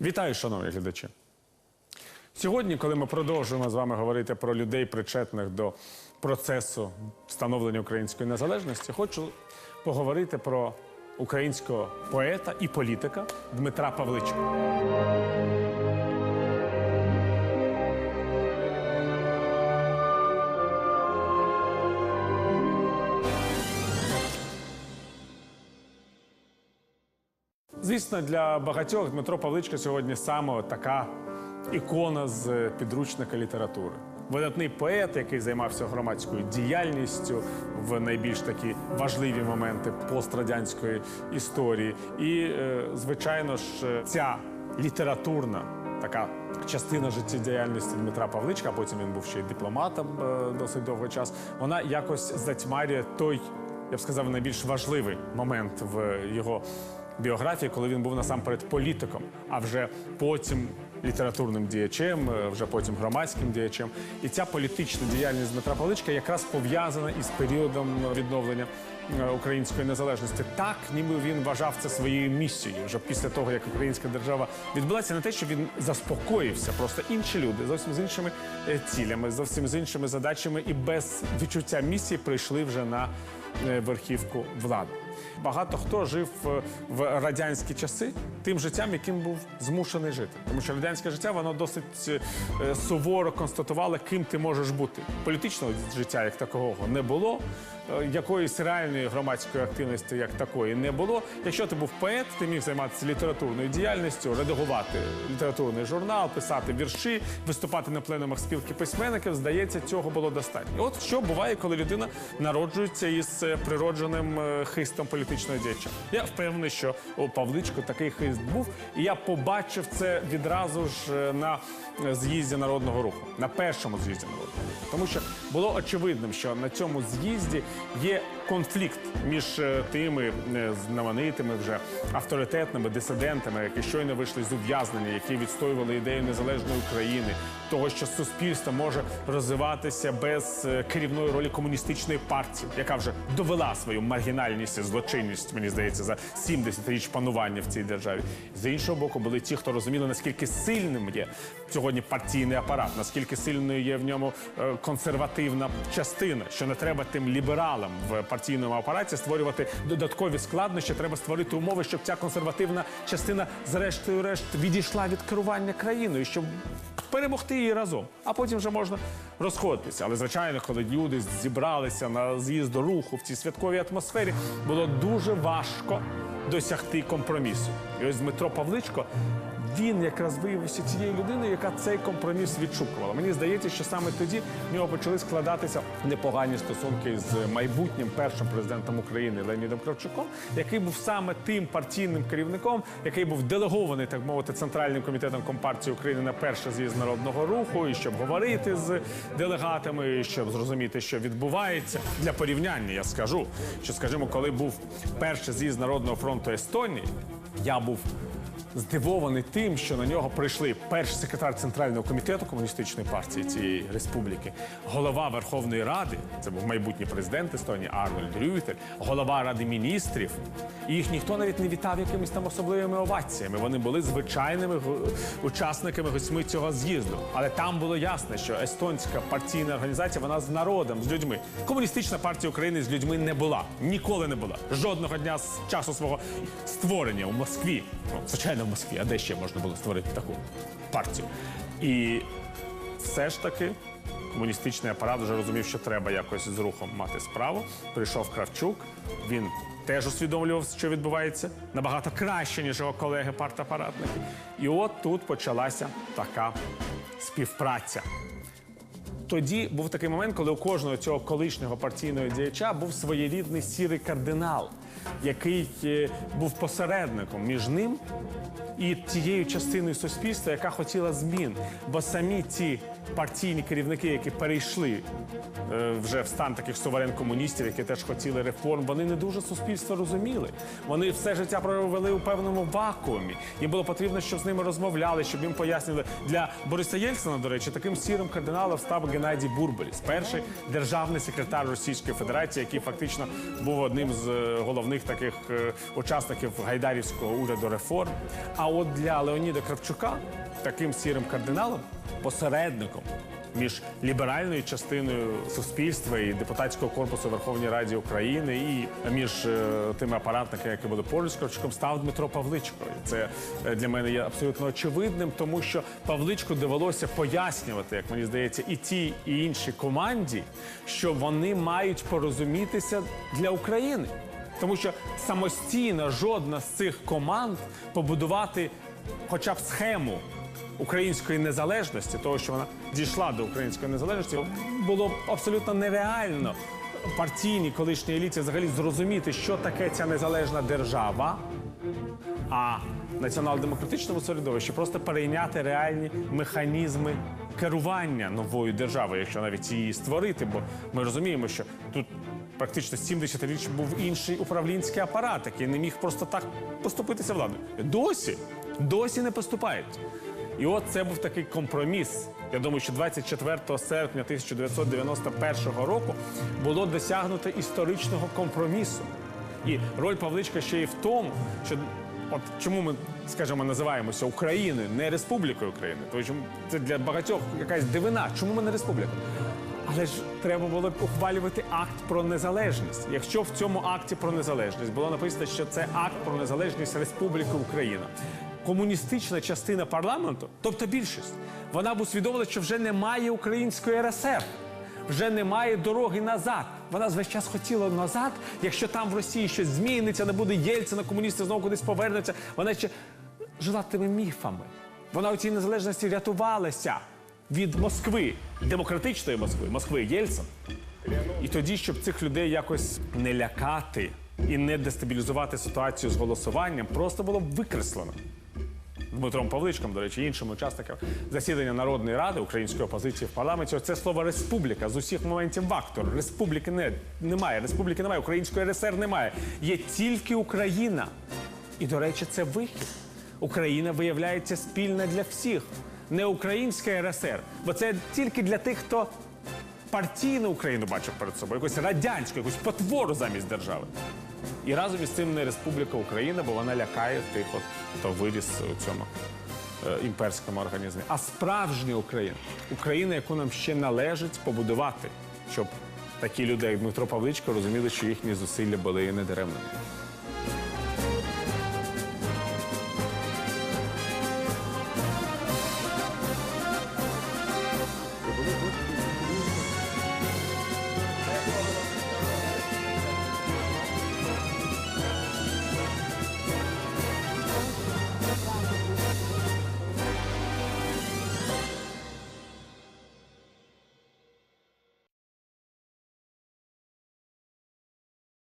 Вітаю, шановні глядачі. Сьогодні, коли ми продовжуємо з вами говорити про людей, причетних до процесу встановлення української незалежності, хочу поговорити про українського поета і політика Дмитра Павличка. Звісно, для багатьох Дмитро Павличко сьогодні саме така ікона з підручника літератури. Видатний поет, який займався громадською діяльністю в найбільш такі важливі моменти пострадянської історії. І, е, звичайно ж, е, ця літературна така частина життєдіяльності Дмитра Павличка, а потім він був ще й дипломатом е, досить довгий час. Вона якось затьмарює той, я б сказав, найбільш важливий момент в його біографії, коли він був насамперед політиком, а вже потім літературним діячем, е, вже потім громадським діячем. І ця політична діяльність Дмитра Павличка якраз пов'язана із періодом відновлення е, української незалежності. Так, ніби він вважав це своєю місією. Вже після того, як українська держава відбулася, не те, що він заспокоївся, просто інші люди зовсім з іншими е, цілями, зовсім з іншими задачами і без відчуття місії прийшли вже на верхівку влади. Багато хто жив е, в радянські часи тим життям, яким був змушений жити. Тому що радянське життя воно досить е, суворо констатувало, ким ти можеш бути. Політичного життя як такого не було. е, Якоїсь реальної громадської активності як такої не було. Якщо ти був поет, ти міг займатися літературною діяльністю, редагувати літературний журнал, писати вірші, виступати на пленумах спілки письменників. Здається, цього було достатньо. От що буває, коли людина народжується із природженим хистом політичного діяча. Я впевнений, що у Павличко такий хист був, і я побачив це відразу ж е, на з'їзді народного руху, на першому з'їзді народного руху. Тому що було очевидним, що на цьому з'їзді є конфлікт між е, тими е, знаменитими вже авторитетними дисидентами, які щойно вийшли з ув'язнення, які відстоювали ідею незалежної України, того, що суспільство може розвиватися без керівної ролі комуністичної партії, яка вже довела свою маргінальність і злочинність, мені здається, за 70 річ панування в цій державі. З іншого боку, були ті, хто розуміли, наскільки сильним є сьогодні партійний апарат, наскільки сильною є в ньому е, консервативна частина, що не треба тим лібералам в партійному апараті створювати додаткові складнощі. Треба створити умови, щоб ця консервативна частина, зрештою, решт відійшла від керування країною, щоб перемогти її разом. А потім вже можна розходитися. Але звичайно, коли люди зібралися на з'їзд до руху в цій святковій атмосфері, було дуже важко досягти компромісу. І ось Дмитро Павличко. Він якраз виявився цією людиною, яка цей компроміс відшукувала. Мені здається, що саме тоді в нього почали складатися непогані стосунки з майбутнім першим президентом України Леонідом Кравчуком, який був саме тим партійним керівником, який був делегований, так мовити, центральним комітетом Компартії України на перший з'їзд народного руху, і щоб говорити з делегатами, і щоб зрозуміти, що відбувається для порівняння. Я скажу, що скажімо, коли був перший з'їзд народного фронту Естонії, я був здивований тим, що на нього прийшли перший секретар центрального комітету комуністичної партії цієї республіки, голова Верховної Ради, це був майбутній президент Естонії Арнольд Рюйтель, голова Ради міністрів. І їх ніхто навіть не вітав якимись там особливими оваціями. Вони були звичайними учасниками гостьми цього з'їзду. Але там було ясно, що естонська партійна організація вона з народом, з людьми. Комуністична партія України з людьми не була. Ніколи не була. Жодного дня з часу свого створення у Москві. Ну, звичайно, в Москві, а де ще можна було створити таку партію? І все ж таки комуністичний апарат вже розумів, що треба якось з рухом мати справу. Прийшов Кравчук, він теж усвідомлював, що відбувається набагато краще, ніж його колеги партапаратники. І от тут почалася така співпраця. Тоді був такий момент, коли у кожного цього колишнього партійного діяча був своєрідний сірий кардинал, який е, був посередником між ним і тією частиною суспільства, яка хотіла змін. Бо самі ці партійні керівники, які перейшли е, вже в стан таких суверен комуністів, які теж хотіли реформ, вони не дуже суспільство розуміли. Вони все життя провели у певному вакуумі. Їм було потрібно, щоб з ними розмовляли, щоб їм пояснювали. Для Бориса Єльцина, до речі, таким сірим кардиналом став Геннадій Бурбеліс, перший державний секретар Російської Федерації, який фактично був одним з е, головних головних таких е, учасників гайдарівського уряду реформ. А от для Леоніда Кравчука таким сірим кардиналом, посередником між ліберальною частиною суспільства і депутатського корпусу Верховної Ради України і між е, тими апаратниками, які були поруч з Кравчуком, став Дмитро Павличко. І це е, для мене є абсолютно очевидним, тому що Павличку довелося пояснювати, як мені здається, і тій, і іншій команді, що вони мають порозумітися для України. Тому що самостійно жодна з цих команд побудувати хоча б схему української незалежності, того, що вона дійшла до української незалежності, було абсолютно нереально партійній колишній еліті взагалі зрозуміти, що таке ця незалежна держава. А націонал-демократичному середовищі просто перейняти реальні механізми керування новою державою, якщо навіть її створити. Бо ми розуміємо, що тут практично 70 річ був інший управлінський апарат, який не міг просто так поступитися владою. Досі, досі не поступають. І от це був такий компроміс. Я думаю, що 24 серпня 1991 року було досягнуто історичного компромісу. І роль Павличка ще й в тому, що от чому ми, скажімо, називаємося Україною, не Республікою України. Тому що це для багатьох якась дивина. Чому ми не республіка? Але ж треба було ухвалювати акт про незалежність. Якщо в цьому акті про незалежність було написано, що це акт про незалежність Республіки Україна, комуністична частина парламенту, тобто більшість, вона б усвідомила, що вже немає української РСР вже немає дороги назад. Вона весь час хотіла назад. Якщо там в Росії щось зміниться, не буде Єльцина, комуністи знову кудись повернуться. Вона ще жила тими міфами. Вона у цій незалежності рятувалася від Москви, демократичної Москви, Москви Єльцин. І тоді, щоб цих людей якось не лякати і не дестабілізувати ситуацію з голосуванням, просто було б викреслено. Дмитром Павличком, до речі, іншим учасникам засідання Народної ради української опозиції в парламенті. Це слово республіка з усіх моментів вактор. Республіки не, немає. Республіки немає, української РСР немає. Є тільки Україна. І, до речі, це вихід. Україна виявляється спільна для всіх, не українська РСР, бо це тільки для тих, хто партійну Україну бачив перед собою, якусь радянську, якусь потвору замість держави. І разом із цим не Республіка Україна, бо вона лякає тих, от, хто виріс у цьому е, імперському організмі. А справжня Україна Україна, яку нам ще належить побудувати, щоб такі люди, як Дмитро Павличко, розуміли, що їхні зусилля були і не даремними.